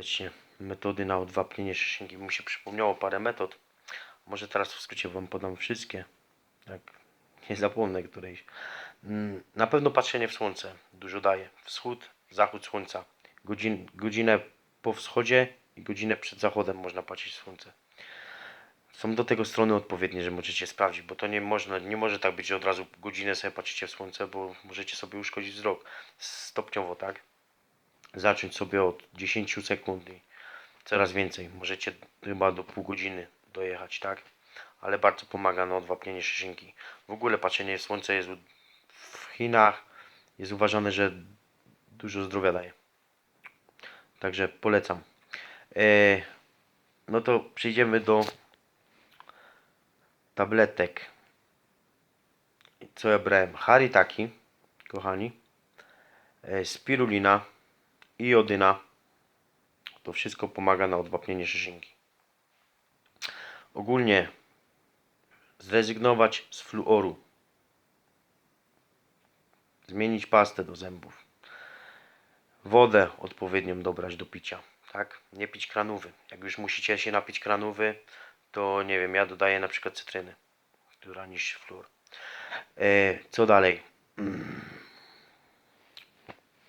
serdecznie metody na odwapnienie szyszynki. Mi się przypomniało parę metod. Może teraz w skrócie Wam podam wszystkie. Jak nie zapomnę którejś. Mm, Na pewno patrzenie w słońce dużo daje. Wschód, zachód słońca. Godzin, godzinę po wschodzie i godzinę przed zachodem można patrzeć w słońce. Są do tego strony odpowiednie, że możecie sprawdzić, bo to nie można, nie może tak być, że od razu godzinę sobie patrzycie w słońce, bo możecie sobie uszkodzić wzrok. Stopniowo, tak? Zacząć sobie od 10 sekund i coraz więcej. Możecie chyba do pół godziny dojechać, tak? Ale bardzo pomaga na odwapnienie szyszynki. W ogóle patrzenie w słońce jest w Chinach jest uważane, że dużo zdrowia daje. Także polecam. E, no to przejdziemy do tabletek. Co ja brałem? Haritaki, kochani. E, spirulina i jodyna. To wszystko pomaga na odwapnienie szyszynki. Ogólnie zrezygnować z fluoru. Zmienić pastę do zębów. Wodę odpowiednią dobrać do picia. Tak? Nie pić kranówy. Jak już musicie się napić kranówy, to nie wiem, ja dodaję na przykład cytryny, która niż fluor. E, co dalej?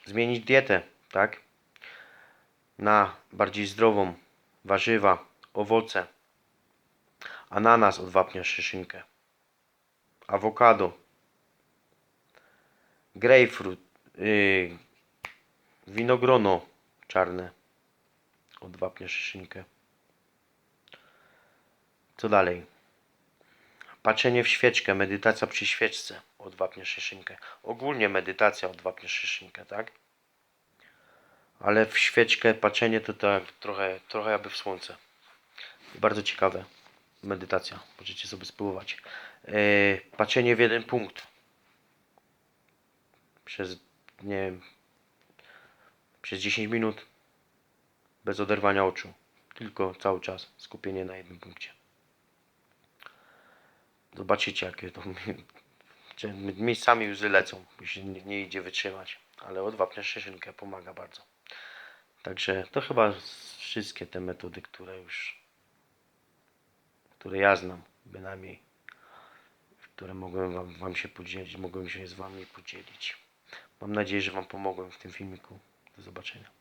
Zmienić dietę, tak? Na bardziej zdrową. Warzywa, owoce. Ananas odwapnia szyszynkę. Awokado. Grapefruit. Yy, winogrono czarne. Odwapnia szyszynkę. Co dalej? Patrzenie w świeczkę, medytacja przy świeczce odwapnia szyszynkę. Ogólnie medytacja odwapnia szyszynkę, tak? Ale w świeczkę patrzenie to tak trochę, trochę jakby w słońce. Bardzo ciekawe. Medytacja. Możecie sobie spróbować. Yy, patrzenie w jeden punkt. Przez, nie wiem, przez 10 minut. Bez oderwania oczu. Tylko cały czas skupienie na jednym punkcie. Zobaczycie, jakie to gdzie miejscami łzy lecą, się nie, idzie wytrzymać. Ale odwapnia szyszynkę, pomaga bardzo. Także to chyba wszystkie te metody, które już, które ja znam, bynajmniej, które mogłem wam, wam się podzielić, mogłem się z Wami podzielić. Mam nadzieję, że Wam pomogłem w tym filmiku. Do zobaczenia.